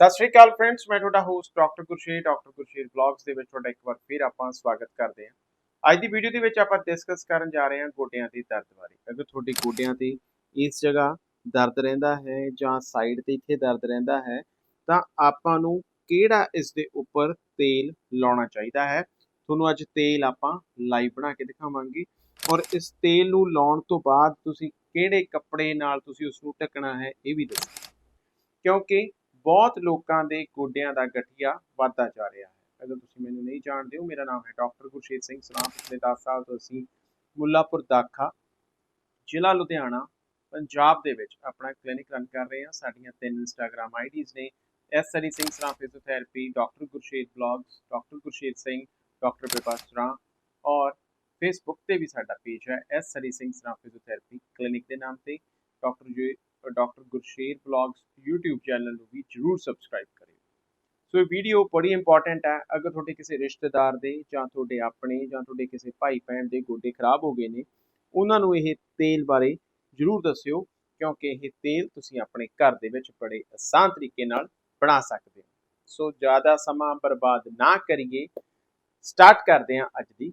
ਸਤਿ ਸ਼੍ਰੀ ਅਕਾਲ ਫਰੈਂਡਸ ਮੈਂ ਤੁਹਾਡਾ host doctor Gursher doctor Gursher vlogs ਦੇ ਵਿੱਚ ਤੁਹਾਡਾ ਇੱਕ ਵਾਰ ਫਿਰ ਆਪਾਂ ਸਵਾਗਤ ਕਰਦੇ ਹਾਂ। ਅੱਜ ਦੀ ਵੀਡੀਓ ਦੇ ਵਿੱਚ ਆਪਾਂ ਡਿਸਕਸ ਕਰਨ ਜਾ ਰਹੇ ਹਾਂ ਗੋਡਿਆਂ ਦੀ ਦਰਦ ਬਾਰੇ। ਅਗਰ ਤੁਹਾਡੇ ਗੋਡਿਆਂ ਤੇ ਇਸ ਜਗ੍ਹਾ ਦਰਦ ਰਹਿੰਦਾ ਹੈ ਜਾਂ ਸਾਈਡ ਤੇ ਇੱਥੇ ਦਰਦ ਰਹਿੰਦਾ ਹੈ, ਤਾਂ ਆਪਾਂ ਨੂੰ ਕਿਹੜਾ ਇਸ ਦੇ ਉੱਪਰ ਤੇਲ ਲਾਉਣਾ ਚਾਹੀਦਾ ਹੈ? ਤੁਹਾਨੂੰ ਅੱਜ ਤੇਲ ਆਪਾਂ ਲਾਈਵ ਬਣਾ ਕੇ ਦਿਖਾਵਾਂਗੇ। ਔਰ ਇਸ ਤੇਲ ਨੂੰ ਲਾਉਣ ਤੋਂ ਬਾਅਦ ਤੁਸੀਂ ਕਿਹੜੇ ਕੱਪੜੇ ਨਾਲ ਤੁਸੀਂ ਉਸ ਨੂੰ ਢੱਕਣਾ ਹੈ, ਇਹ ਵੀ ਦੱਸੋ। ਕਿਉਂਕਿ ਬਹੁਤ ਲੋਕਾਂ ਦੇ ਗੋਡਿਆਂ ਦਾ ਗਠੀਆ ਵੱਧਦਾ ਜਾ ਰਿਹਾ ਹੈ। ਅਗਰ ਤੁਸੀਂ ਮੈਨੂੰ ਨਹੀਂ ਜਾਣਦੇ ਹੋ, ਮੇਰਾ ਨਾਮ ਹੈ ਡਾਕਟਰ ਗੁਰਸ਼ੇਰ ਸਿੰਘ ਸਰਾਂ ਪਿਛਲੇ 10 ਸਾਲ ਤੋਂ ਅਸੀਂ ਮੁੱਲਾਪੁਰ ਦਾਖਾ, ਜ਼ਿਲ੍ਹਾ ਲੁਧਿਆਣਾ, ਪੰਜਾਬ ਦੇ ਵਿੱਚ ਆਪਣਾ ਕਲੀਨਿਕ ਰਨ ਕਰ ਰਹੇ ਹਾਂ। ਸਾਡੀਆਂ ਤਿੰਨ ਇੰਸਟਾਗ੍ਰam ਆਈਡੀਜ਼ ਨੇ S Hari Singh Sran physiotherapy doctor Gursher blogs doctor Gursher Singh, doctor Vipas Sra ਔਰ ਫੇਸਬੁੱਕ ਤੇ ਵੀ ਸਾਡਾ ਪੇਜ ਹੈ S Hari Singh Sran physiotherapy clinic ਦੇ ਨਾਮ ਤੇ। Doctor ji doctor Gursher blogs YouTube channel ਨੂੰ ਵੀ ਜਰੂਰ ਸਬਸਕ੍ਰਾਈਬ ਕਰਿਓ। ਸੋ ਇਹ ਵੀਡੀਓ ਬੜੀ ਇੰਪੋਰਟੈਂਟ ਹੈ। ਅਗਰ ਤੁਹਾਡੇ ਕਿਸੇ ਰਿਸ਼ਤੇਦਾਰ ਦੇ ਜਾਂ ਤੁਹਾਡੇ ਆਪਣੇ ਜਾਂ ਤੁਹਾਡੇ ਕਿਸੇ ਭਾਈ ਭੈਣ ਦੇ ਗੋਡੇ ਖਰਾਬ ਹੋ ਗਏ ਨੇ, ਉਹਨਾਂ ਨੂੰ ਇਹ ਤੇਲ ਬਾਰੇ ਜਰੂਰ ਦੱਸਿਓ, ਕਿਉਂਕਿ ਇਹ ਤੇਲ ਤੁਸੀਂ ਆਪਣੇ ਘਰ ਦੇ ਵਿੱਚ ਬੜੇ ਆਸਾਨ ਤਰੀਕੇ ਨਾਲ ਬਣਾ ਸਕਦੇ ਹੋ। ਸੋ ਜ਼ਿਆਦਾ ਸਮਾਂ ਬਰਬਾਦ ਨਾ ਕਰੀਏ। ਸਟਾਰਟ ਕਰਦੇ ਹਾਂ ਅੱਜ ਦੀ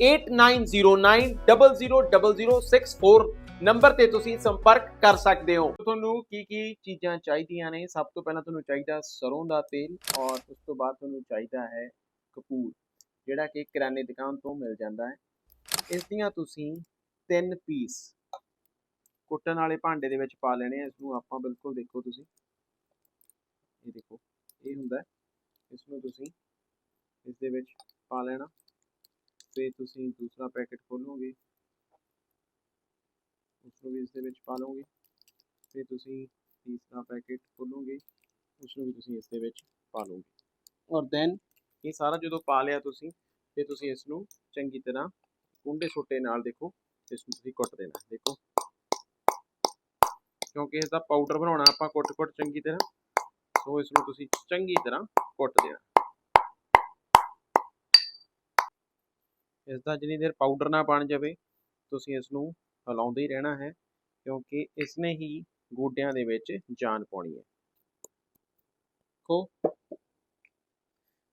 8909000064 ਨੰਬਰ ਤੇ ਤੁਸੀਂ ਸੰਪਰਕ ਕਰ ਸਕਦੇ ਹੋ। ਤੁਹਾਨੂੰ ਕੀ ਕੀ ਚੀਜ਼ਾਂ ਚਾਹੀਦੀਆਂ ਨੇ? ਸਭ ਤੋਂ ਪਹਿਲਾਂ ਤੁਹਾਨੂੰ ਚਾਹੀਦਾ ਸਰੋਂ ਦਾ ਤੇਲ ਔਰ ਉਸ ਤੋਂ ਬਾਅਦ ਤੁਹਾਨੂੰ ਚਾਹੀਦਾ ਹੈ ਕਪੂਰ, ਜਿਹੜਾ ਕਿ ਕਿਰਾਨੇ ਦੁਕਾਨ ਤੋਂ ਮਿਲ ਜਾਂਦਾ ਹੈ। ਇਸ ਦੀਆਂ ਤੁਸੀਂ ਤਿੰਨ ਪੀਸ ਕੁੱਟਣ ਵਾਲੇ ਭਾਂਡੇ ਦੇ ਵਿੱਚ ਪਾ ਲੈਣੇ ਆ। ਇਸ ਨੂੰ ਆਪਾਂ ਬਿਲਕੁਲ ਦੇਖੋ ਤੁਸੀਂ। ਇਹ ਦੇਖੋ, ਇਹ ਹੁੰਦਾ ਹੈ। ਇਸ ਨੂੰ ਤੁਸੀਂ ਇਸ ਦੇ ਵਿੱਚ ਪਾ ਲੈਣਾ। ਫਿਰ ਤੁਸੀਂ ਦੂਸਰਾ ਪੈਕੇਟ ਖੋਲੋਗੇ ਉਸ ਨੂੰ ਵੀ ਇਸ ਦੇ ਵਿੱਚ ਪਾ ਲਓਗੇ ਫਿਰ ਤੁਸੀਂ ਤੀਸਰਾ ਪੈਕੇਟ ਖੋਲੋਗੇ ਉਸ ਨੂੰ ਵੀ ਤੁਸੀਂ ਇਸ ਦੇ ਵਿੱਚ ਪਾ ਲਓਗੇ। ਔਰ ਦੈਨ ਇਹ ਸਾਰਾ ਜਦੋਂ ਪਾ ਲਿਆ ਤੁਸੀਂ, ਫਿਰ ਤੁਸੀਂ ਇਸ ਨੂੰ ਚੰਗੀ ਤਰ੍ਹਾਂ ਕੁੰਡੇ ਛੋਟੇ ਨਾਲ ਦੇਖੋ ਇਸ ਨੂੰ ਤੁਸੀਂ ਕੁੱਟ ਦੇਣਾ, ਦੇਖੋ। ਕਿਉਂਕਿ ਇਸ ਦਾ ਪਾਊਡਰ ਬਣਾਉਣਾ ਆਪਾਂ ਕੁੱਟ-ਕੁੱਟ ਚੰਗੀ ਤਰ੍ਹਾਂ, ਸੋ ਇਸ ਨੂੰ ਤੁਸੀਂ ਚੰਗੀ ਤਰ੍ਹਾਂ ਕੁੱਟ ਦੇਣਾ। ਇਸ ਦਾ ਜਿੰਨੀ ਦੇਰ ਪਾਊਡਰ ਨਾ ਬਣ ਜਾਵੇ, ਤੁਸੀਂ ਇਸ ਨੂੰ ਹਿਲਾਉਂਦੇ ਹੀ ਰਹਿਣਾ ਹੈ, ਕਿਉਂਕਿ ਇਸ ਨੇ ਹੀ ਗੋਡਿਆਂ ਦੇ ਵਿੱਚ ਜਾਨ ਪਾਉਣੀ ਹੈ। ਦੇਖੋ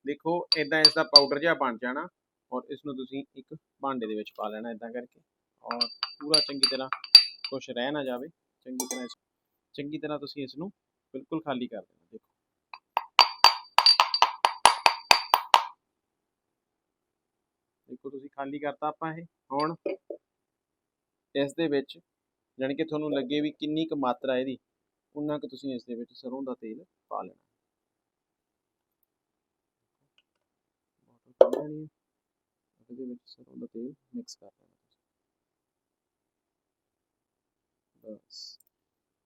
ਦੇਖੋ ਇਦਾਂ ਇਸ ਦਾ ਪਾਊਡਰ ਜਿਹਾ ਬਣ ਜਾਣਾ ਔਰ ਇਸ ਨੂੰ ਤੁਸੀਂ ਇੱਕ ਭਾਂਡੇ ਦੇ ਵਿੱਚ ਪਾ ਲੈਣਾ ਇਦਾਂ ਕਰਕੇ ਔਰ ਪੂਰਾ ਚੰਗੀ ਤਰ੍ਹਾਂ ਕੁਛ ਰਹਿ ਨਾ ਜਾਵੇ। ਚੰਗੀ ਤਰ੍ਹਾਂ ਇਸ, ਚੰਗੀ ਤਰ੍ਹਾਂ ਤੁਸੀਂ ਇਸ ਨੂੰ ਬਿਲਕੁਲ ਖਾਲੀ ਕਰ ਦੇਣਾ। ਦੇਖੋ ਤੁਸੀਂ ਖਾਲੀ ਕਰਤਾ ਆਪਾਂ ਇਹ, ਹੁਣ ਇਸ ਦੇ ਵਿੱਚ ਜਾਣੀ ਕਿ ਤੁਹਾਨੂੰ ਲੱਗੇ ਵੀ ਕਿੰਨੀ ਕੁ ਮਾਤਰਾ ਇਹਦੀ, ਉਨਾ ਕੁ ਤੁਸੀਂ ਇਸ ਦੇ ਵਿੱਚ ਸਰੋਂ ਦਾ ਤੇਲ ਪਾ ਲੈਣਾ। ਬੋਤਲ ਪਾ ਲੈਣੀ ਹੈ, ਇਹਦੇ ਵਿੱਚ ਸਰੋਂ ਦਾ ਤੇਲ ਮਿਕਸ ਕਰ ਲੈਣਾ ਬਸ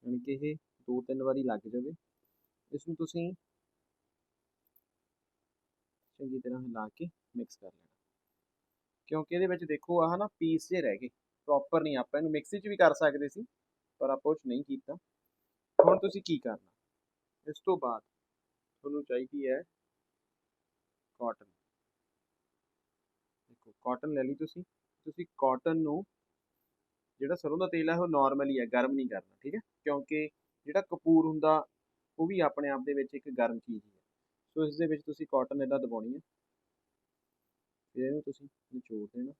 ਯਾਨੀ ਕਿ ਇਹ ਦੋ ਤਿੰਨ ਵਾਰੀ ਲੱਗ ਜਾਵੇ। ਇਸ ਨੂੰ ਤੁਸੀਂ ਚੰਗੀ ਤਰ੍ਹਾਂ ਹਿਲਾ ਕੇ ਮਿਕਸ ਕਰ ਲੈਣਾ। ਕਿਉਂਕਿ ਇਹਦੇ ਵਿੱਚ ਦੇਖੋ ਆਹ ਨਾ ਪੀਸ ਜੇ ਰਹਿ ਗਏ ਪ੍ਰੋਪਰ ਨਹੀਂ ਆਪਾਂ ਇਹਨੂੰ ਮਿਕਸੀ 'ਚ ਵੀ ਕਰ ਸਕਦੇ ਸੀ, ਪਰ ਆਪਾਂ ਉਹ ਨਹੀਂ ਕੀਤਾ। ਹੁਣ ਤੁਸੀਂ ਕੀ ਕਰਨਾ? ਇਸ ਤੋਂ ਬਾਅਦ ਤੁਹਾਨੂੰ ਚਾਹੀਦੀ ਹੈ ਕਾਟਨ ਦੇਖੋ ਕਾਟਨ ਲੈ ਲਈ ਤੁਸੀਂ। ਤੁਸੀਂ ਕਾਟਨ ਨੂੰ ਜਿਹੜਾ ਸਰੋਂ ਦਾ ਤੇਲ ਹੈ, ਉਹ ਨਾਰਮਲੀ ਹੈ, ਗਰਮ ਨਹੀਂ ਕਰਨਾ, ਠੀਕ ਹੈ? ਕਿਉਂਕਿ ਜਿਹੜਾ ਕਪੂਰ ਹੁੰਦਾ, ਉਹ ਵੀ ਆਪਣੇ ਆਪ ਦੇ ਵਿੱਚ ਇੱਕ ਗਰਮ ਚੀਜ਼ ਹੈ ਸੋ ਇਸ ਦੇ ਵਿੱਚ ਤੁਸੀਂ ਕਾਟਨ ਇਦਾਂ ਦਬਾਉਣੀ ਹੈ। ਇਹਨੂੰ ਤੁਸੀਂ ਨਿਚੋੜ ਦੇਣਾ।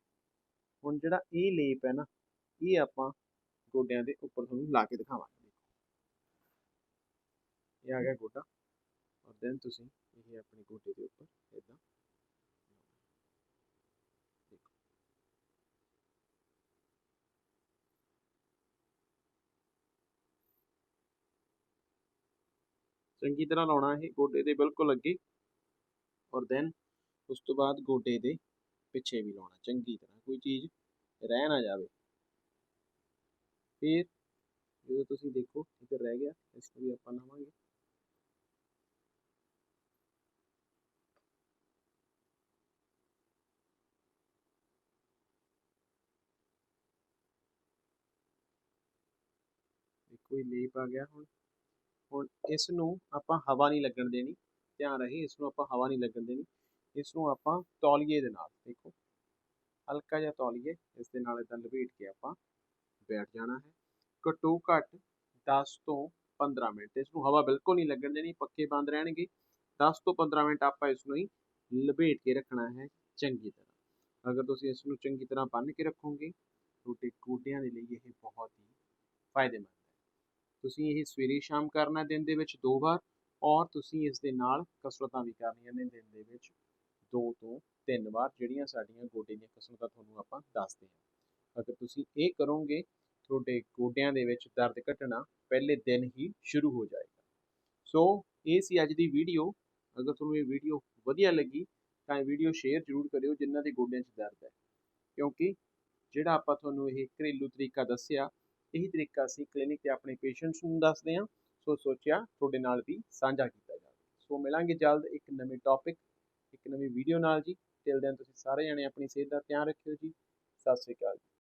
ਹੁਣ ਜਿਹੜਾ ਇਹ ਲੇਪ ਹੈ ਨਾ, ਇਹ ਆਪਾਂ ਗੋਡਿਆਂ ਦੇ ਉੱਪਰ ਤੁਹਾਨੂੰ ਲਾ ਕੇ ਦਿਖਾਵਾਂਗੇ। ਇਹ ਆ ਗਿਆ ਗੋਡਾ, ਔਰ ਦੈਨ ਤੁਸੀਂ ਇਹ ਆਪਣੇ ਗੋਡੇ ਦੇ ਉੱਪਰ ਇਦਾਂ ਚੰਗੀ ਤਰ੍ਹਾਂ ਲਾਉਣਾ ਇਹ ਗੋਡੇ ਦੇ ਬਿਲਕੁਲ ਅੱਗੇ, ਔਰ ਦੈਨ ਉਸ ਤੋਂ ਬਾਅਦ ਗੋਡੇ ਦੇ ਪਿੱਛੇ ਵੀ ਲਾਉਣਾ, ਚੰਗੀ ਤਰ੍ਹਾਂ ਕੋਈ ਚੀਜ਼ ਰਹਿ ਨਾ ਜਾਵੇ। ਫਿਰ ਜਦੋਂ ਤੁਸੀਂ ਦੇਖੋ ਇੱਧਰ ਰਹਿ ਗਿਆ, ਇਸ ਨੂੰ ਵੀ ਆਪਾਂ ਲਾਵਾਂਗੇ। ਕੋਈ ਲੇਪ ਆ ਗਿਆ ਹੁਣ। ਹੁਣ ਇਸ ਨੂੰ ਆਪਾਂ ਹਵਾ ਨਹੀਂ ਲੱਗਣ ਦੇਣੀ। ਧਿਆਨ ਰਹੇ ਇਸ ਨੂੰ ਆਪਾਂ ਹਵਾ ਨਹੀਂ ਲੱਗਣ ਦੇਣੀ। ਇਸ ਨੂੰ ਆਪਾਂ ਤੌਲੀਏ ਦੇ ਨਾਲ, ਦੇਖੋ। ਹਲਕਾ ਜਿਹਾ ਤੌਲੀਏ, ਇਸ ਦੇ ਨਾਲ ਇਦਾਂ ਲਪੇਟ ਕੇ ਆਪਾਂ ਬੈਠ ਜਾਣਾ ਹੈ। ਘੱਟੋ ਘੱਟ 10 ਤੋਂ 15 ਮਿੰਟ ਇਸ ਨੂੰ ਹਵਾ ਬਿਲਕੁਲ ਨਹੀਂ ਲੱਗਣ ਦੇਣੀ, ਪੱਕੇ ਬੰਦ ਰਹਿਣਗੇ। 10 ਤੋਂ 15 ਮਿੰਟ ਆਪਾਂ ਇਸ ਨੂੰ ਹੀ ਲਪੇਟ ਕੇ ਰੱਖਣਾ ਹੈ, ਚੰਗੀ ਤਰ੍ਹਾਂ। ਅਗਰ ਤੁਸੀਂ ਇਸ ਨੂੰ ਚੰਗੀ ਤਰ੍ਹਾਂ ਬੰਨ੍ਹ ਕੇ ਰੱਖੋਗੇ, ਤੁਹਾਡੇ ਗੋਡਿਆਂ ਦੇ ਲਈ ਇਹ ਬਹੁਤ ਹੀ ਫਾਇਦੇਮੰਦ ਹੈ। ਤੁਸੀਂ ਇਹ ਸਵੇਰੇ ਸ਼ਾਮ ਕਰਨਾ ਦਿਨ ਦੇ ਵਿੱਚ ਦੋ ਵਾਰ, ਔਰ ਤੁਸੀਂ ਇਸ ਦੇ ਨਾਲ ਕਸਰਤਾਂ ਵੀ ਕਰਨੀਆਂ ਨੇ ਦਿਨ ਦੇ ਵਿੱਚ। ਦੋ ਤੋਂ ਤਿੰਨ ਵਾਰ ਜਿਹੜੀਆਂ ਸਾਡੀਆਂ ਗੋਡੇ ਦੀਆਂ ਕਸਰਤਾਂ ਤੁਹਾਨੂੰ ਆਪਾਂ ਦੱਸਦੇ ਹਾਂ। ਅਗਰ ਤੁਸੀਂ ਇਹ ਕਰੋਗੇ, ਤੁਹਾਡੇ ਗੋਡਿਆਂ ਦੇ ਵਿੱਚ ਦਰਦ ਘਟਣਾ ਪਹਿਲੇ ਦਿਨ ਹੀ ਸ਼ੁਰੂ ਹੋ ਜਾਏਗਾ। ਸੋ, ਇਹ ਸੀ ਅੱਜ ਦੀ ਵੀਡੀਓ। ਅਗਰ ਤੁਹਾਨੂੰ ਇਹ ਵੀਡੀਓ ਵਧੀਆ ਲੱਗੀ, ਤਾਂ ਇਹ ਵੀਡੀਓ ਸ਼ੇਅਰ ਜ਼ਰੂਰ ਕਰਿਓ ਜਿਨ੍ਹਾਂ ਦੇ ਗੋਡਿਆਂ 'ਚ ਦਰਦ ਹੈ। ਕਿਉਂਕਿ ਜਿਹੜਾ ਆਪਾਂ ਤੁਹਾਨੂੰ ਇਹ ਘਰੇਲੂ ਤਰੀਕਾ ਦੱਸਿਆ, ਇਹੀ ਤਰੀਕਾ ਅਸੀਂ ਕਲੀਨਿਕ ਤੇ ਆਪਣੇ ਪੇਸ਼ੈਂਟਸ ਨੂੰ ਦੱਸਦੇ ਹਾਂ। ਸੋ ਸੋਚਿਆ ਤੁਹਾਡੇ ਨਾਲ ਵੀ ਸਾਂਝਾ ਕੀਤਾ ਜਾਵੇ। ਸੋ ਮਿਲਾਂਗੇ ਜਲਦ ਇੱਕ ਨਵੇਂ ਟੌਪਿਕ ਇੱਕ ਨਵੀਂ ਵੀਡੀਓ ਨਾਲ ਜੀ। ਟਿਲ ਦੈਨ ਤੁਸੀਂ ਸਾਰੇ ਜਣੇ ਆਪਣੀ ਸਿਹਤ ਦਾ ਧਿਆਨ ਰੱਖਿਓ ਜੀ। ਸਤਿ ਸ੍ਰੀ ਅਕਾਲ ਜੀ।